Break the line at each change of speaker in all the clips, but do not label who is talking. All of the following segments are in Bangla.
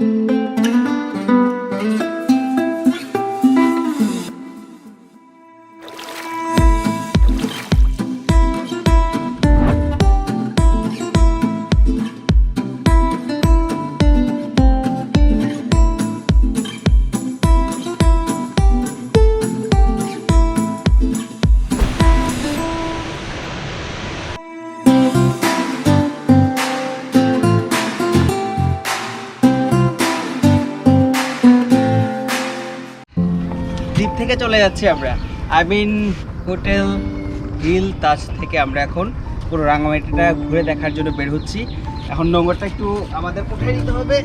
Música চলে যাচ্ছি আমরা। I mean hotel hill Taj থেকে আমরা এখন পুরো রাঙামাটিটা ঘুরে দেখার জন্য বের হচ্ছি। এখন নোংরটা একটু আমাদের উঠে নিতে হবে।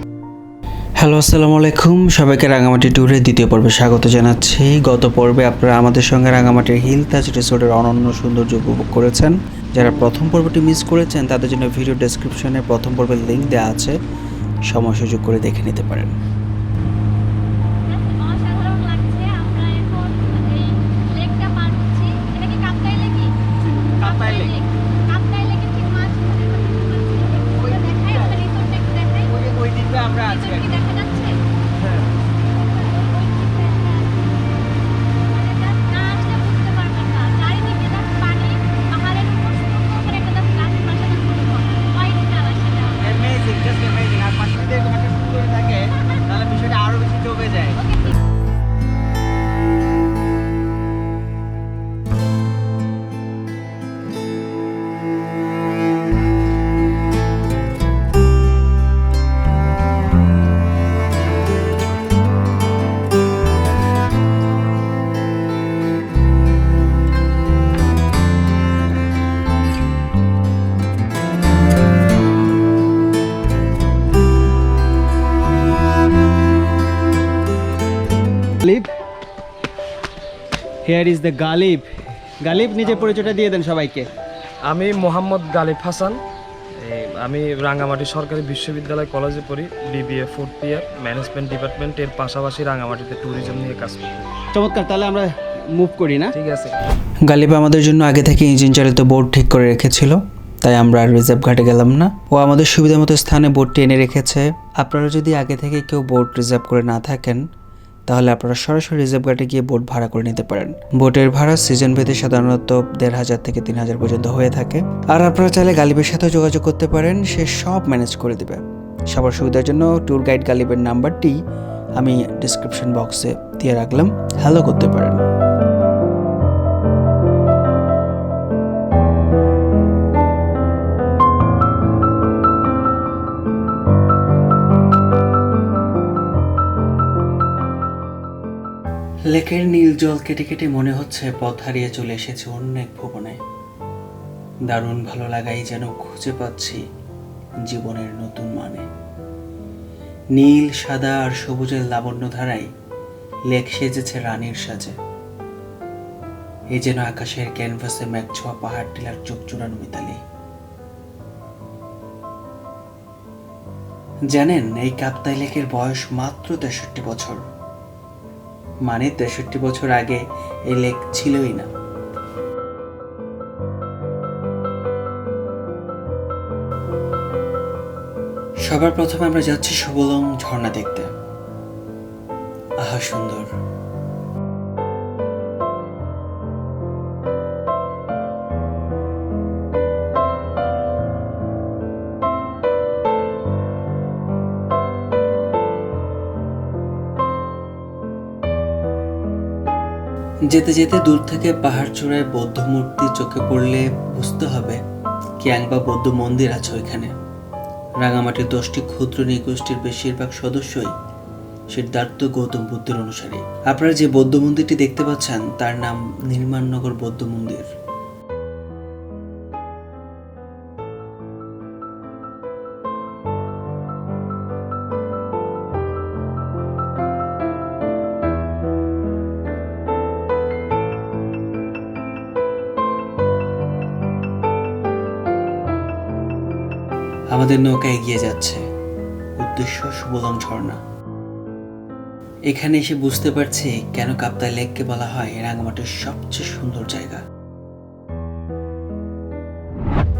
হ্যালো আসসালামু আলাইকুম। সবাইকে রাঙামাটি ট্যুরের দ্বিতীয় পর্বে স্বাগত জানাচ্ছি। গত পর্বে আপনারা আমাদের সঙ্গে রাঙামাটির হিল তাজ রিসোর্টের অনন্য সৌন্দর্য উপভোগ করেছেন। যারা প্রথম পর্বটি মিস করেছেন, তাদের জন্য ভিডিও ডেসক্রিপশনে প্রথম পর্বের লিঙ্ক দেওয়া আছে। সময় সুযোগ করে দেখে নিতে পারেন। Here is the Ghalib Ghalib নিজের পরিচয়টা দিয়ে দেন সবাইকে।
আমি মোহাম্মদ গালিব হাসান। আমি রাঙ্গামাটি সরকারি বিশ্ববিদ্যালয় কলেজে পড়ি বিবিএ ফোর্থ ইয়ার ম্যানেজমেন্ট ডিপার্টমেন্টের পাশাপাশি রাঙ্গামাটিতে ট্যুরিজম নিয়ে কাজ করি।
চমৎকার তাহলে আমরা মুভ করি না?
ঠিক আছে।
গালিব আমাদের জন্য আগে থেকে ইঞ্জিন চালিত বোট ঠিক করে রেখেছিল তাই আমরা আর রিজার্ভ ঘাটে গেলাম না। ও আমাদের সুবিধা মতো স্থানে বোটটি এনে রেখেছে। আপনারা যদি আগে থেকে কেউ বোর্ড রিজার্ভ করে না থাকেন তাহলে আপনারা সরাসরি রিজার্ভ গার্ডে গিয়ে বোট ভাড়া করে নিতে পারেন। বোটের ভাড়া সিজন ভেদে সাধারণত দেড় হাজার থেকে তিন হাজার পর্যন্ত হয়ে থাকে। আর আপনারা চাইলে গালিবের সাথে যোগাযোগ করতে পারেন, সে সব ম্যানেজ করে দেবে। সবার সুবিধার জন্য ট্যুর গাইড গালিবের নাম্বারটি আমি ডিসক্রিপশন বক্সে দিয়ে রাখলাম। হ্যালো করতে পারেন। লেকের নীল জল কেটে কেটে মনে হচ্ছে পথ হারিয়ে চলে এসেছে অন্য এক ভুবনে। দারুণ ভালো লাগাই যেন খুঁজে পাচ্ছি জীবনের নতুন মানে। নীল, সাদা আর সবুজের লাবণ্য ধারায় লেক সেজেছে রানীর সাজে। এই যেন আকাশের ক্যানভাসে ম্যাক ছোঁয়া পাহাড় টিলার চোখ চূড়ানো মিতালি। জানেন, এই কাপ্তাই লেকের বয়স মাত্র তেষট্টি বছর। মানে তেষট্টি বছর আগে এই লেক ছিলই না। সবার প্রথমে আমরা যাচ্ছি সুবলং ঝর্ণা দেখতে। আহা, সুন্দর। যেতে যেতে দূর থেকে পাহাড় চূড়ায় বৌদ্ধ মূর্তি চোখে পড়লে বুঝতে হবে ক্যাং বা বৌদ্ধ মন্দির আছে ওইখানে। রাঙামাটির দশটি ক্ষুদ্র নৃগোষ্ঠীর বেশিরভাগ সদস্যই সিদ্ধার্থ গৌতম বুদ্ধের অনুসারী। আপনারা যে বৌদ্ধ মন্দিরটি দেখতে পাচ্ছেন, তার নাম নির্মাণনগর বৌদ্ধ মন্দির। আমাদের নৌকা এগিয়ে যাচ্ছে। উদ্দেশ্য সুবলং ঝর্ণা। এখানে এসে বুঝতে পারছি কেন কাপ্তাই লেককে বলা হয় রাঙামাটির সবচেয়ে সুন্দর জায়গা।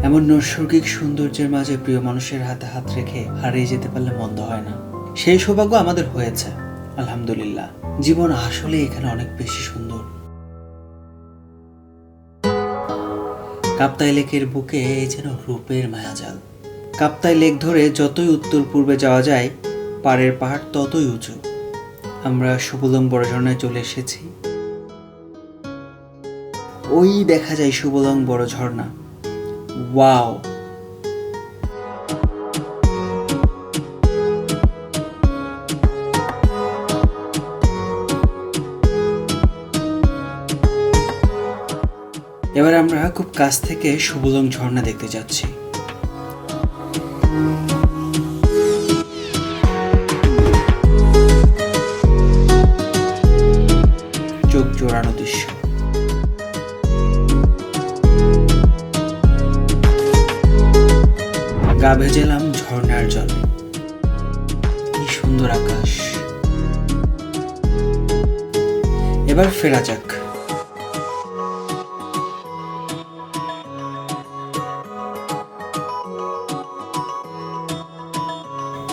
এমন নৈসর্গিক সৌন্দর্যের মাঝে প্রিয় মানুষের হাতে হাত রেখে হারিয়ে যেতে পারলে মন্দ হয় না। সেই সৌভাগ্য আমাদের হয়েছে, আলহামদুলিল্লাহ। জীবন আসলে এখানে অনেক বেশি সুন্দর। কাপ্তাই লেকের বুকে যেন রূপের মায়াজাল। কাপ্তাই লেক ধরে যতই উত্তর পূর্বে যাওয়া যায়, পাড়ের পাহাড় ততই উঁচু। আমরা সুবলং বড় ঝর্ণায় চলে এসেছি। ওই দেখা যায় সুবলং বড় ঝর্ণা ওয়াও! এবার আমরা খুব কাছ থেকে সুবলং ঝর্ণা দেখতে যাচ্ছি। ভেজেলাম ঝর্ণার জলে। কি সুন্দর আকাশ। এবার ফেরা যাক।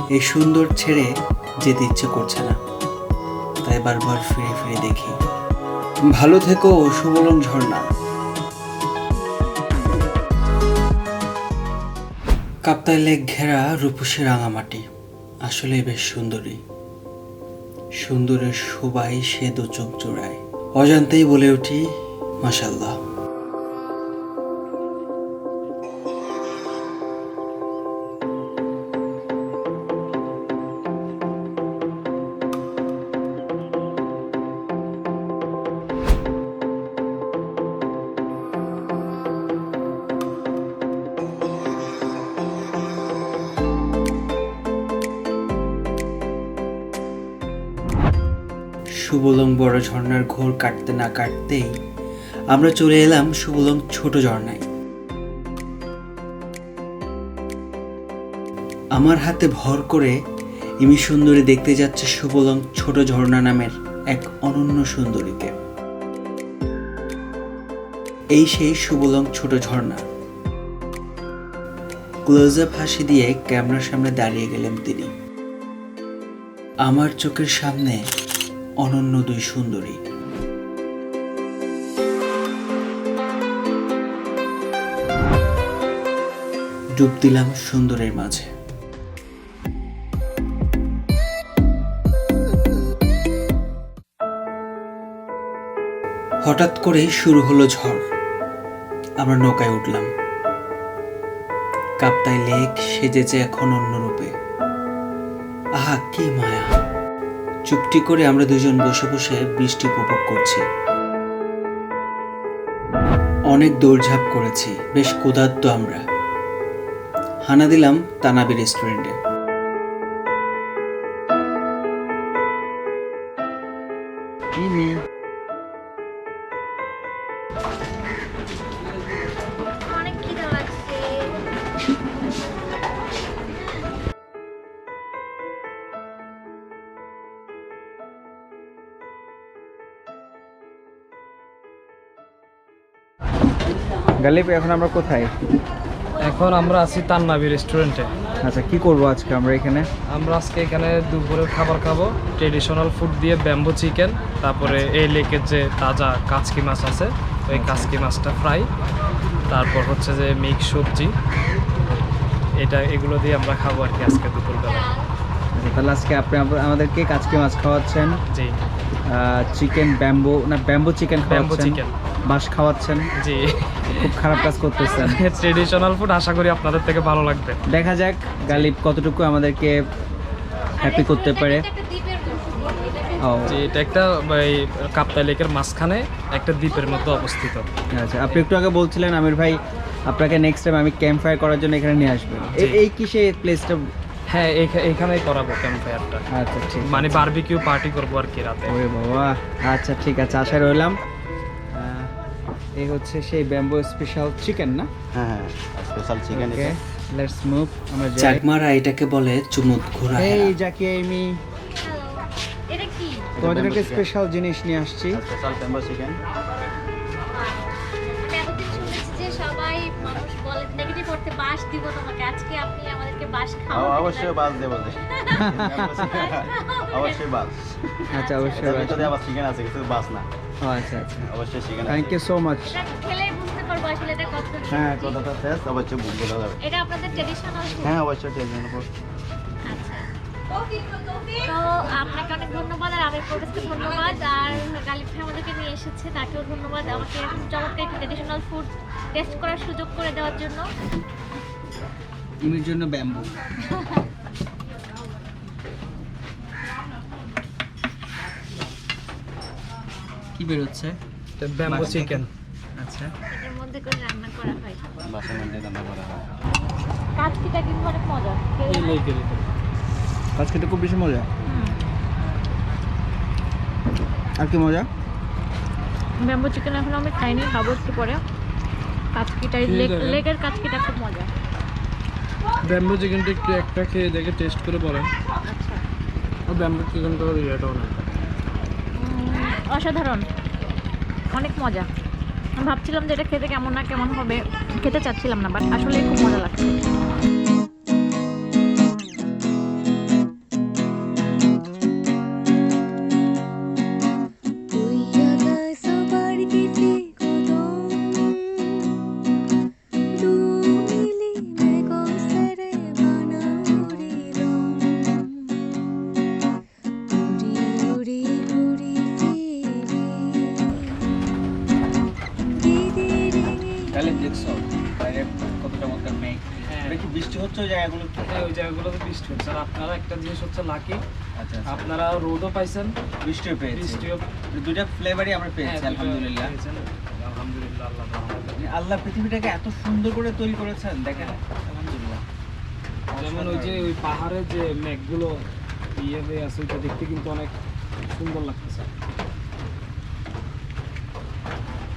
এই সুন্দর ছেড়ে যেতে ইচ্ছে করছে না। তাই বারবার ফিরে ফিরে দেখি। ভালো থেকো সুবলং ঝর্ণা। লেক ঘেরা রূপসী রাঙামাটি। আসলে বেশ সুন্দরী। সুন্দরের শোভাই সে দু চোখ জোড়ায়। অজান্তেই বলে উঠি মাসাল্লাহ সুবলং বড় ঝর্ণার ঘোর কাটতে না কাটতেই আমরা চলে এলাম সুবলং ছোট ঝর্ণায়। আমার হাতে ভর করে ইমি সুন্দরী দেখতে যাচ্ছে সুবলং ছোট ঝর্ণা নামের এক অনন্য সুন্দরীকে। এই সেই সুবলং ছোট ঝর্ণা। ক্লোজ আপ হাসি দিয়ে ক্যামেরার সামনে দাঁড়িয়ে গেলেন তিনি। আমার চোখের সামনে অনন্য দুই সুন্দরী। ডুব দিলাম সুন্দরের মাঝে। হঠাৎ করে শুরু হলো ঝড়। আমরা নৌকায় উঠলাম। কাপ্তাই লেক সেজেছে এখন অন্য রূপে। আহা, কি মায়া। চুপটি করে আমরা দুজন বসে বসে বৃষ্টি উপভোগ করছি। অনেক দৌড়ঝাঁপ করেছি, বেশ ক্ষুধার্ত আমরা। হানা দিলাম তানাবি রেস্টুরেন্টে।
গালিব এখন আমরা কোথায়?
এখন আমরা আছি তান্নাবি রেস্টুরেন্টে
আচ্ছা কি করব আজকে আমরা এখানে?
আমরা আজকে এখানে দুপুরের খাবার খাব ট্রেডিশনাল ফুড দিয়ে ব্যাম্বো চিকেন তারপরে এই লেকের যে তাজা কাচকি মাছ আছে ওই কাচকি মাছটা ফ্রাই তারপর হচ্ছে যে মিক্স সবজি এটা এগুলো দিয়ে আমরা খাব আর কি আজকে দুপুরবেলা।
আচ্ছা, তাহলে আজকে আপনি আমাদেরকে কাজকে মাছ খাওয়াচ্ছেন?
জি।
চিকেন ব্যাম্বো না ব্যাম্বো চিকেন
ব্যাম্বো চিকেন
বাস খাওয়াচ্ছেন।
জি।
খুব খারাপ কাজ করতেছেন।
ট্রেডিশনাল ফুড আশা করি আপনাদের থেকে ভালো লাগবে।
দেখা যাক গালিব কতটুকু আমাদেরকে হ্যাপি করতে পারে।
মতো
এটা একটা এই কাপ্তাই লেকের মাঝখানে একটা দ্বীপের মধ্যে অবস্থিত।
আচ্ছা আপনি একটু আগে বলছিলেন আমির ভাই আপনাকে নেক্সট টাইম আমি ক্যাম্প ফায়ার করার জন্য এখানে নিয়ে আসব। এই কিসে প্লেসটা
হ্যাঁ এইখানেই করাবো ক্যাম্প ফায়ারটা
আচ্ছা ঠিক
মানে বারবিকিউ পার্টি করব আর কি রাতে।
ওরে বাবা। আচ্ছা ঠিক আছে আশায় রইলাম। এই হচ্ছে সেই ব্যাম্বো স্পেশাল চিকেন না?
হ্যাঁ special chicken
okay let's move আমরা যাই।
চাকমারা এটাকে বলে চুমুত ঘোরা
এই জাকি আমি
এটা কি?
তোমাদের একটা স্পেশাল জিনিস নিয়ে আসছি।
স্পেশাল টেম্বার চিকেন
বাস দিব তোমাকে। আজকে আপনি আমাদেরকে বাস খাওয়াবেন
অবশ্যই বাস দেবো অবশ্যই বাস
আচ্ছা অবশ্যই
এটার ভিতরে আবার চিকেন আছে কিছু বাস না।
ও আচ্ছা আচ্ছা।
অবশ্যই chicken
thank you so much
খেলেই বুঝতে পারব আসলে এটা কত
হ্যাঁ কতটা শেষ অবশ্যই বুক বোঝা
এটা আপনাদের ট্রেডিশনাল
হ্যাঁ অবশ্যই উপর
আচ্ছা। তো আপনাকে অনেক ধন্যবাদ আর আবেগ প্রবেশকে ধন্যবাদ আর গালিব ভাই আমাদেরকে নিয়ে এসেছে তাকেও ধন্যবাদ। আমাকে এরকম চমৎকার একটি ট্রেডিশনাল ফুড টেস্ট করার সুযোগ করে দেওয়ার জন্য।
ইমির জন্য ব্যাম্বু। কি বেরোচ্ছে?
ব্যাম্বো
বাস থেকে?
চিকেন।
আচ্ছা।
এটার মধ্যে করে রান্না করা হয়।
বাসের মধ্যে রান্না করা হয়।
কাজকিটা কিন্তু অনেক মজা
এই লেকের
কাজ খেতে খুব বেশি মজা। আর কি মজা?
ব্যাম্বো চিকেন এখন আমি খাইনি খাব একটু পরে।
দেখেন।
লেগের কাজকিটা খুব মজা।
ব্যাম্বো চিকেনটা একটু একটা খেয়ে দেখে টেস্ট করে বলেন।
আচ্ছা।
আর ব্যাম্বো চিকেনটা ইয়েটাও না
অসাধারণ। অনেক মজা। আমি ভাবছিলাম যে এটা খেতে কেমন না কেমন হবে। খেতে চাচ্ছিলাম না বাট আসলে খুব মজা লাগছে।
হচ্ছে ওই জায়গাগুলো
হ্যাঁ ওই জায়গাগুলোতে বৃষ্টি হচ্ছে আর আপনারা একটা জিনিস হচ্ছে লাকি
আচ্ছা আচ্ছা।
আপনারা রোদও পাইছেন।
বৃষ্টিও পেয়েছি।
বৃষ্টিও
দুটা ফ্লেভারই আমরা পেয়েছি
হ্যাঁ,
আলহামদুলিল্লাহ।
পেয়েছেন। আলহামদুলিল্লাহ আল্লাহ
আল্লাহ পৃথিবীটাকে এত সুন্দর করে তৈরি করেছেন দেখেন। আলহামদুলিল্লাহ।
যেমন ওই যে ওই পাহাড়ের যে মেঘগুলো ইয়ে হয়ে আছে ওইটা দেখতে কিন্তু অনেক সুন্দর লাগতেছে।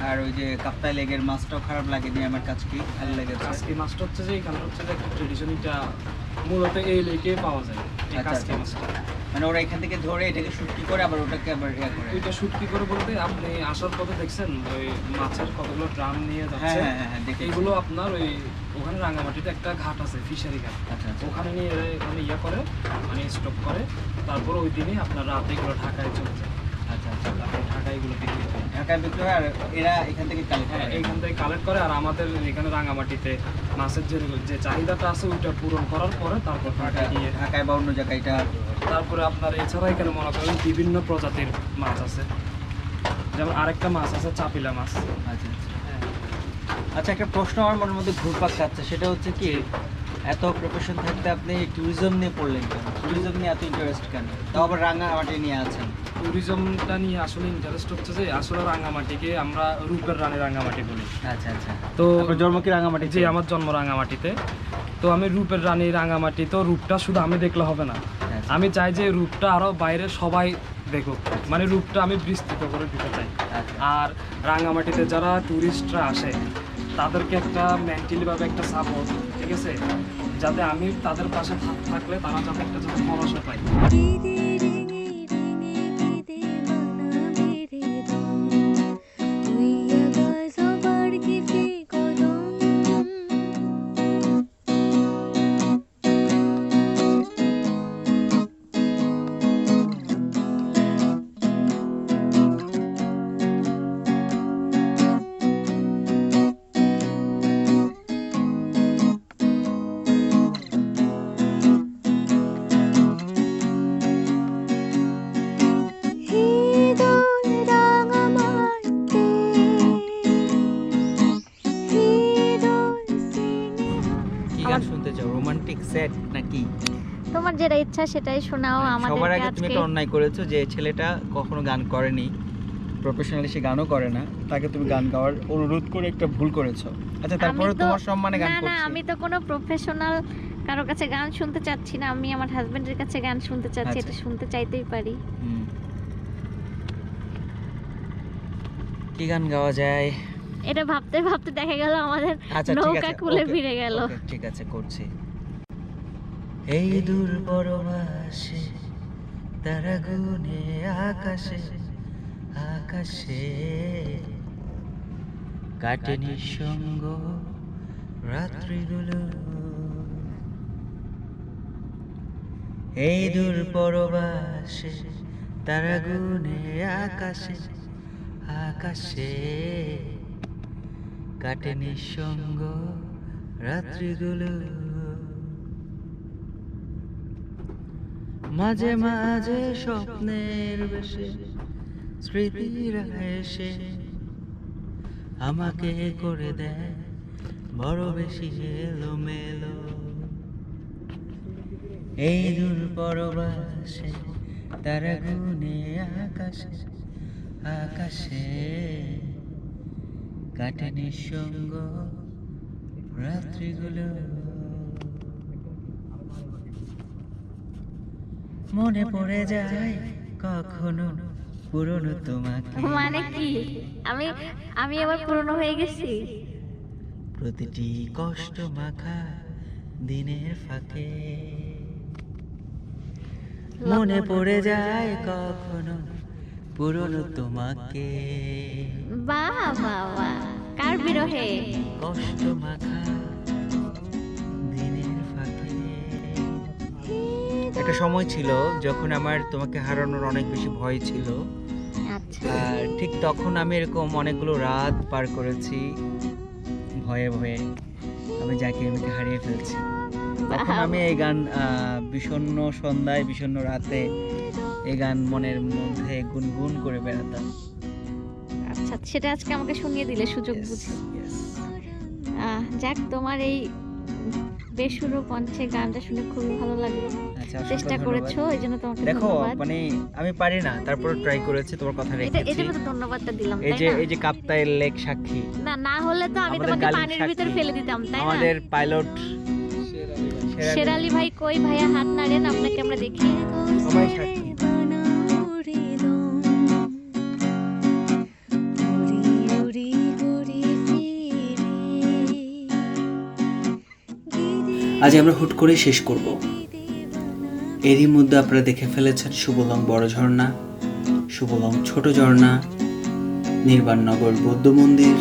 আর ওই যে কাপ্তাই লেগের মাছটাও খারাপ লাগে লাগেনি আমার কাছে কি ভালো লেগেছে?
কাজকি মাছটা হচ্ছে যে এখানে হচ্ছে যে একটা ট্রেডিশন এটা মূলত এই লেকে পাওয়া যায় এই
আচ্ছা, আচ্ছা।
মাছটা।
মানে ওরা এখান থেকে ধরে এটাকে শুটকি করে আবার ওটাকে আবার ইয়ে করে।
ওইটা শুটকি করে বলতে আপনি আসার পথে দেখছেন ওই মাছের কতগুলো ড্রাম নিয়ে
হ্যাঁ
যাচ্ছে?
হ্যাঁ হ্যাঁ দেখি
এইগুলো আপনার ওই ওখানে রাঙামাটিতে একটা ঘাট আছে ফিশারি ঘাট।
আচ্ছা আচ্ছা।
ওখানে নিয়ে এখানে ইয়ে করে মানে স্টক করে তারপর ওই দিনই আপনার রাতে এগুলো ঢাকায় চলে যায়। ঢাকায় এগুলো বিক্রি করে।
ঢাকায় বিক্রি হয় আর এরা এখান থেকে কালেক্ট
হ্যাঁ
করে
এইখান থেকে কালেক্ট করে আর আমাদের এখানে রাঙামাটিতে মাছের যে যে চাহিদাটা আছে ওইটা পূরণ করার পরে তারপর ঢাকায় নিয়ে
ঢাকায় বা অন্য জায়গায় এটা
তারপরে আপনার এছাড়া এখানে মনে করেন বিভিন্ন প্রজাতির মাছ আছে। যেমন আরেকটা মাছ আছে চাপিলা মাছ।
আচ্ছা আচ্ছা। আচ্ছা একটা প্রশ্ন আমার মনের মধ্যে ঘুরপাক খাচ্ছে। সেটা হচ্ছে কি এত প্রফেশন থাকতে আপনি ট্যুরিজম নিয়ে পড়লেন কেন? ট্যুরিজম নিয়ে এত ইন্টারেস্ট কেন? তাও আবার রাঙামাটি নিয়ে আছেন।
ট্যুরিজমটা নিয়ে আসলে ইন্টারেস্ট হচ্ছে যে আসলে রাঙামাটিকে আমরা রূপের রানী রাঙামাটি বলি।
আচ্ছা আচ্ছা।
তো
জন্ম কি রাঙামাটি
যে আমার জন্ম রাঙামাটিতে তো আমি রূপের রানী রাঙামাটি তো রূপটা শুধু আমি দেখলে হবে না।
আচ্ছা।
আমি চাই যে রূপটা আরও বাইরে সবাই দেখুক। মানে রূপটা আমি বিস্তৃত করে দিতে চাই।
আচ্ছা।
আর রাঙামাটিতে যারা ট্যুরিস্টরা আসে তাদেরকে একটা মেন্টালিভাবে একটা সাপোর্ট ঠিক আছে? যাতে আমি তাদের পাশে থাকলে তারা যাতে একটা যাতে ভরসা পায়।
নাকি
তোমার যেটা ইচ্ছা সেটাই শোনাও আমাদের সবার
আগে তুমি একটা অন্যায় করেছ যে ছেলেটা কখনো গান করেনি। প্রফেশনালি সে গানও করে না। তাকে তুমি গান গাওয়ার অনুরোধ করে একটা ভুল করেছ। আচ্ছা তারপরে তোমার সম্মানে গান
না না আমি তো কোনো প্রফেশনাল কারও কাছে গান শুনতে চাচ্ছি না। আমি আমার হাজবেন্ডের কাছে গান শুনতে চাচ্ছি
আচ্ছা।
এটা শুনতে চাইতেই পারি।
কি গান গাওয়া যায়?
এটা ভাবতে ভাবতে দেখা গেল আমাদের
আচ্ছা
নৌকা
ওকে,
ফিরে গেল।
ঠিক আছে করছি। এই দূর পরবাসে তারা গুনে আকাশে আকাশে। কাটে নিঃসঙ্গ
রাত্রিগুলো। এই দূর পরবাসে তারা গুনে আকাশে আকাশে। কাটে নিঃসঙ্গ রাত্রিগুলো। মাঝে মাঝে স্বপ্নের বেশে স্মৃতিরা এসে আমাকে করে দেয় বড় বেশি এলোমেলো। এই দূর পরবাসে, তারা গুনে আকাশে আকাশে কাটে নিঃসঙ্গ রাত্রিগুলো। মনে পড়ে যায় কখনো পুরনো তোমাকে।
মানে কি? আমি আমি আবার পুরনো হয়ে গেছি।
প্রতিটি কষ্ট মাখা দিনের ফাঁকে। মনে পড়ে যায় কখনো পুরনো তোমাকে।
বাহ বাহ বাহ। কার বিরহে?
কষ্ট মাখা একটা সময় ছিল যখন আমার তোমাকে হারানোর অনেক বেশি ভয় ছিল।
আচ্ছা।
আর ঠিক তখন আমি এরকম অনেকগুলো রাত পার করেছি ভয়ে ভয়ে। আমি যাকে এমনিতে হারিয়ে ফেলছি। তখন আমি এই গান আহ, বিষণ্ণ সন্ধ্যায় বিষণ্ণ রাতে এই গান মনের মধ্যে গুনগুন করে বেড়াতাম।
আচ্ছা সেটা আজকে আমাকে শুনিয়ে দিলে সুযোগ বুঝে। যাক তোমার এই বেসুরো কণ্ঠে গানটা শুনে খুবই ভালো লাগল। চেষ্টা করেছ এই জন্য তোমাকে
দেখো মানে আমি পারি না তারপর ট্রাই করেছি তোমার কথা
এটা এই জন্য তো ধন্যবাদটা দিলাম
এই
তাই
যে
না?
এই যে কাপ্তাইয়ের লেক সাক্ষী।
না না হলে তো আমি তোমাকে পানির ভিতর ফেলে দিতাম তাই না?
আমাদের পাইলট
শেরালি। ভাই কই ভাইয়া হাত নাড়েন আপনাকে আমরা দেখি।
সবাই সাক্ষী। আজ আমরা হুট করে শেষ করব। এরই মধ্যে আপনারা দেখে ফেলেছেন শুভলং বড় ঝর্ণা শুভলং ছোট ঝর্ণা নির্বাণনগর বৌদ্ধ মন্দির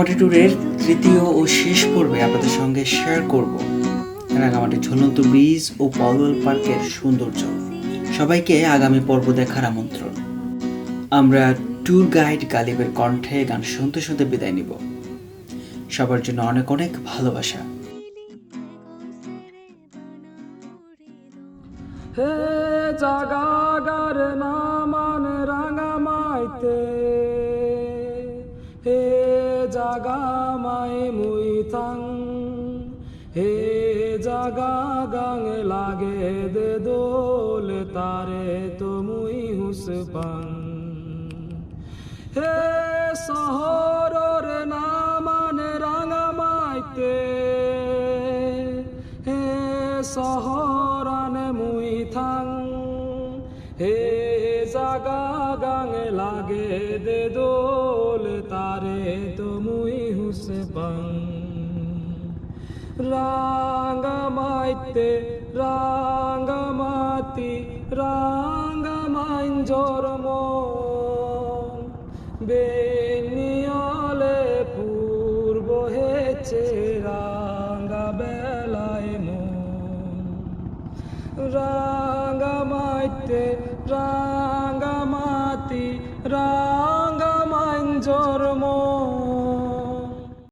রাঙামাটি ট্যুরের তৃতীয় ও শেষ পর্বে আপনাদের সঙ্গে শেয়ার করব। রাঙামাটি ঝুলন্ত ব্রিজ ও পলওয়েল পার্কের সৌন্দর্য। সবাইকে আগামী পর্ব দেখার আমন্ত্রণ। আমরা ট্যুর গাইড গালিবের কণ্ঠে গান শুনতে শুনতে বিদায় নিব। সবার জন্য অনেক অনেক ভালোবাসা।
হে জাগাগার নামান রাঙামাইতে জাগামাই মুইতাং হে জাগা গাং লাগে দে দোল তারে তো মুই হুসপাং। হে শহরর জাগা গাং লাগে দে দোল, তারে তো মুই হুসে পাং। রাঙ্গামাইতে রাঙ্গামাতি রাঙ্গামাইন জরম বেনিয়ালে পূর্ব হেছে রাঙ্গা বেলায় মন। রাঙ্গামাইতে রাঙ্গা